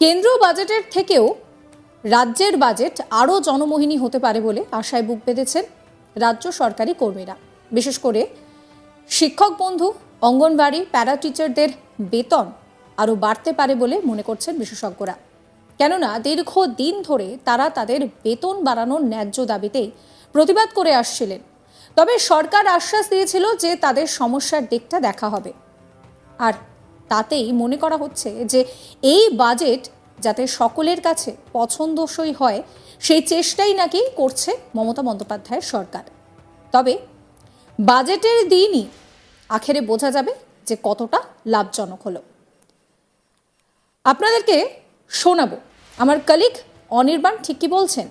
কেন্দ্রীয় বাজেটের থেকেও রাজ্যের বাজেট আরও জনমোহিনী হতে পারে বলে আশায় বুক বেঁধেছেন রাজ্য সরকারি কর্মীরা। বিশেষ করে শিক্ষক বন্ধু অঙ্গনবাড়ি প্যারা টিচারদের বেতন আরও বাড়তে পারে বলে মনে করছেন বিশেষজ্ঞরা। কেননা দীর্ঘ দিন ধরে তারা তাদের বেতন বাড়ানোর ন্যায্য দাবিতেই প্রতিবাদ করে আসছিলেন। তবে সরকার আশ্বাস দিয়েছিল যে তাদের সমস্যার দিকটা দেখা হবে। আর তাতেই মনে করা হচ্ছে যে এই বাজেট যাতে সকলের কাছে পছন্দসই হয়, সেই চেষ্টাই নাকি করছে মমতা বন্দ্যোপাধ্যায়ের সরকার। তবে বাজেটের দিনই আখেরে বোঝা যাবে যে কতটা লাভজনক হলো। আপনাদেরকে শোনাবো, আমার কলিগ অনির্বাণ ঠিক কি বলছেন?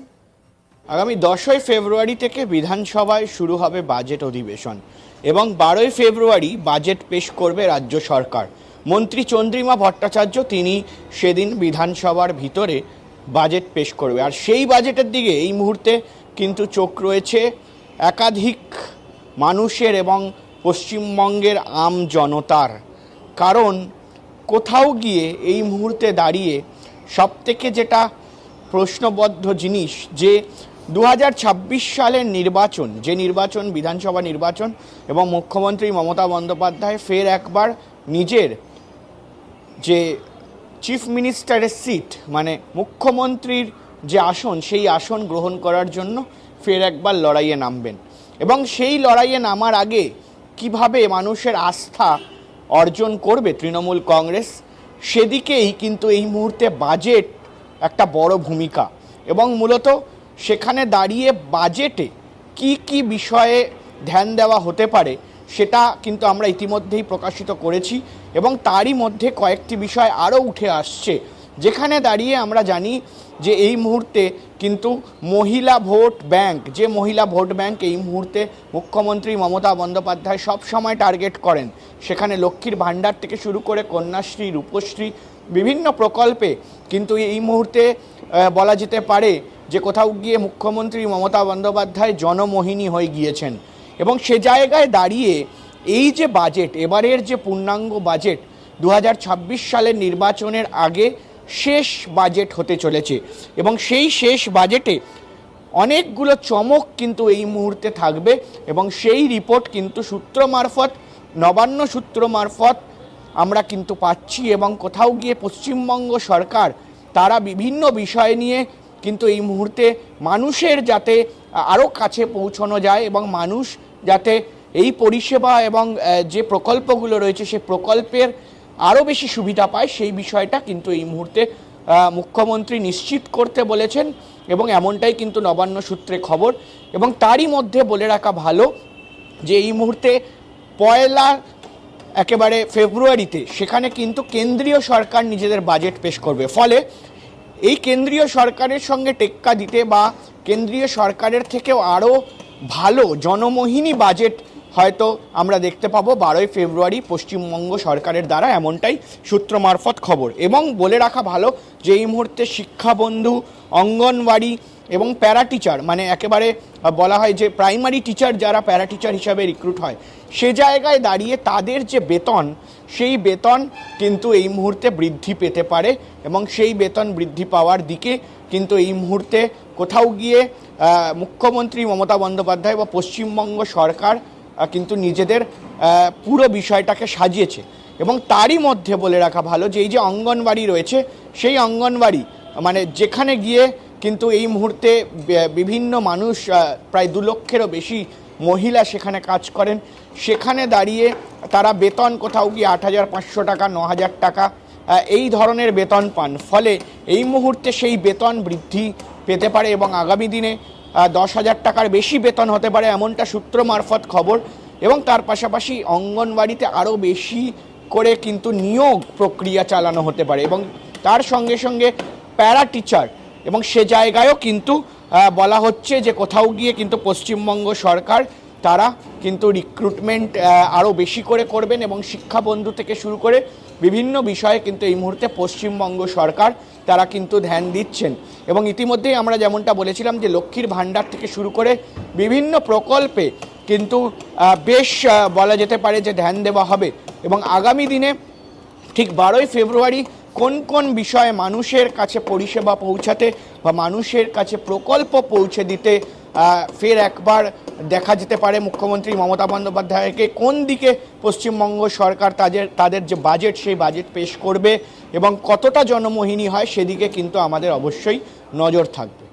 আগামী দশই ফেব্রুয়ারি থেকে বিধানসভায় শুরু হবে বাজেট অধিবেশন এবং বারোই ফেব্রুয়ারি বাজেট পেশ করবে রাজ্য সরকার। মন্ত্রী চন্দ্রিমা ভট্টাচার্য তিনি সেদিন বিধানসভার ভিতরে বাজেট পেশ করবে। আর সেই বাজেটের দিকে এই মুহূর্তে কিন্তু চোখ রয়েছে একাধিক মানুষের এবং পশ্চিমবঙ্গের আম জনতার। কারণ কোথাও গিয়ে এই মুহূর্তে দাঁড়িয়ে সবথেকে যেটা প্রশ্নবদ্ধ জিনিস যে দু হাজার ছাব্বিশ সালের নির্বাচন, যে নির্বাচন, বিধানসভা নির্বাচন এবং মুখ্যমন্ত্রী মমতা বন্দ্যোপাধ্যায় ফের একবার নিজের যে চিফ মিনিস্টারের সিট মানে মুখ্যমন্ত্রীর যে আসন, সেই আসন গ্রহণ করার জন্য ফের একবার লড়াইয়ে নামবেন। এবং সেই লড়াইয়ে নামার আগে কীভাবে মানুষের আস্থা অর্জন করবে তৃণমূল কংগ্রেস, সেদিকেই কিন্তু এই মুহূর্তে বাজেট একটা বড় ভূমিকা। এবং মূলত সেখানে দাঁড়িয়ে বাজেটে কি কি বিষয়ে ধ্যান দেওয়া হতে পারে সেটা কিন্তু আমরা ইতিমধ্যেই প্রকাশিত করেছি এবং তারই মধ্যে কয়েকটি বিষয় আরও উঠে আসছে। যেখানে দাঁড়িয়ে আমরা জানি যে এই মুহূর্তে কিন্তু মহিলা ভোট ব্যাংক, যে মহিলা ভোট ব্যাংক এই মুহূর্তে মুখ্যমন্ত্রী মমতা বন্দ্যোপাধ্যায় সব সময় টার্গেট করেন। সেখানে লক্ষ্মীর ভাণ্ডার থেকে শুরু করে কন্যাশ্রী, রূপশ্রী, বিভিন্ন প্রকল্পে কিন্তু এই মুহূর্তে বলা যেতে পারে যে কোথাও গিয়ে মুখ্যমন্ত্রী মমতা বন্দ্যোপাধ্যায় জনমোহিনী হয়ে গিয়েছেন। এবং সে জায়গায় দাঁড়িয়ে এই যে বাজেট, এবারের যে পূর্ণাঙ্গ বাজেট দু হাজার ছাব্বিশ সালের নির্বাচনের আগে শেষ বাজেট হতে চলেছে এবং সেই শেষ বাজেটে অনেকগুলো চমক কিন্তু এই মুহূর্তে থাকবে এবং সেই রিপোর্ট কিন্তু সূত্র মারফত, নবান্ন সূত্র মারফত আমরা কিন্তু পাচ্ছি এবং কোথাও গিয়ে পশ্চিমবঙ্গ সরকার তারা বিভিন্ন বিষয় নিয়ে কিন্তু এই মুহূর্তে মানুষের যাতে আরও কাছে পৌঁছানো যায় এবং মানুষ যাতে এই পরিষেবা এবং যে প্রকল্পগুলো রয়েছে সেই প্রকল্পের আরও বেশি সুবিধা পায়, সেই বিষয়টা কিন্তু এই মুহূর্তে মুখ্যমন্ত্রী নিশ্চিত করতে বলেছেন এবং এমনটাই কিন্তু নবান্ন সূত্রে খবর এবং তারই মধ্যে বলে রাখা ভালো যে এই মুহূর্তে পয়লা একেবারে ফেব্রুয়ারিতে সেখানে কিন্তু কেন্দ্রীয় সরকার নিজেদের বাজেট পেশ করবে। ফলে এই কেন্দ্রীয় সরকারের সঙ্গে টেক্কা দিতে বা কেন্দ্রীয় সরকারের থেকেও আরও ভালো জনমোহিনী বাজেট হয়তো আমরা দেখতে পাবো বারোই ফেব্রুয়ারি পশ্চিমবঙ্গ সরকারের দ্বারা, এমনটাই সূত্র মারফত খবর। এবং বলে রাখা ভালো যে এই মুহূর্তে শিক্ষাবন্ধু, অঙ্গনওয়াড়ি এবং প্যারা টিচার মানে একেবারে বলা হয় যে প্রাইমারি টিচার যারা প্যারা টিচার হিসাবে রিক্রুট হয়, সে জায়গায় দাঁড়িয়ে তাদের যে বেতন, সেই বেতন কিন্তু এই মুহূর্তে বৃদ্ধি পেতে পারে এবং সেই বেতন বৃদ্ধি পাওয়ার দিকে কিন্তু এই মুহূর্তে কোথাও গিয়ে মুখ্যমন্ত্রী মমতা বন্দ্যোপাধ্যায় বা পশ্চিমবঙ্গ সরকার কিন্তু নিজেদের পুরো বিষয়টাকে সাজিয়েছে। এবং তারই মধ্যে বলে রাখা ভালো যে এই যে অঙ্গনবাড়ি রয়েছে, সেই অঙ্গনবাড়ি মানে যেখানে গিয়ে কিন্তু এই মুহূর্তে বিভিন্ন মানুষ প্রায় দু লক্ষেরও বেশি মহিলা সেখানে কাজ করেন। সেখানে দাঁড়িয়ে তারা বেতন কোথাও গিয়ে আট হাজার পাঁচশো টাকা, ন হাজার টাকা এই ধরনের বেতন পান। ফলে এই মুহূর্তে সেই বেতন বৃদ্ধি পেতে পারে এবং আগামী দিনে দশ হাজার টাকার বেশি বেতন হতে পারে এমনটা সূত্র মারফত খবর। এবং তার পাশাপাশি অঙ্গনবাড়িতে আরও বেশি করে কিন্তু নিয়োগ প্রক্রিয়া চালানো হতে পারে। এবং তার সঙ্গে সঙ্গে প্যারা টিচার এবং সে জায়গায়ও কিন্তু বলা হচ্ছে যে কোথাও গিয়ে কিন্তু পশ্চিমবঙ্গ সরকার তারা কিন্তু রিক্রুটমেন্ট আরও বেশি করে করবেন এবং শিক্ষাবন্ধু থেকে শুরু করে বিভিন্ন বিষয়ে কিন্তু এই মুহূর্তে পশ্চিমবঙ্গ সরকার তারা কিন্তু ধ্যান দিচ্ছেন। এবং ইতিমধ্যেই আমরা যেমনটা বলেছিলাম যে লক্ষ্মীর ভাণ্ডার থেকে শুরু করে বিভিন্ন প্রকল্পে কিন্তু বেশ বলা যেতে পারে যে ধ্যান দেওয়া হবে। এবং আগামী দিনে ঠিক বারোই ফেব্রুয়ারি কোন কোন বিষয়ে মানুষের কাছে পরিষেবা পৌঁছাতে বা মানুষের কাছে প্রকল্প পৌঁছে দিতে ফের একবার দেখা যেতে পারে মুখ্যমন্ত্রী মমতা বন্দ্যোপাধ্যায়কে। কোন দিকে পশ্চিমবঙ্গ সরকার তাদের তাদের যে বাজেট সেই বাজেট পেশ করবে এবং কতটা জনমোহিনী হয় সেদিকে কিন্তু আমাদের অবশ্যই নজর থাকবে।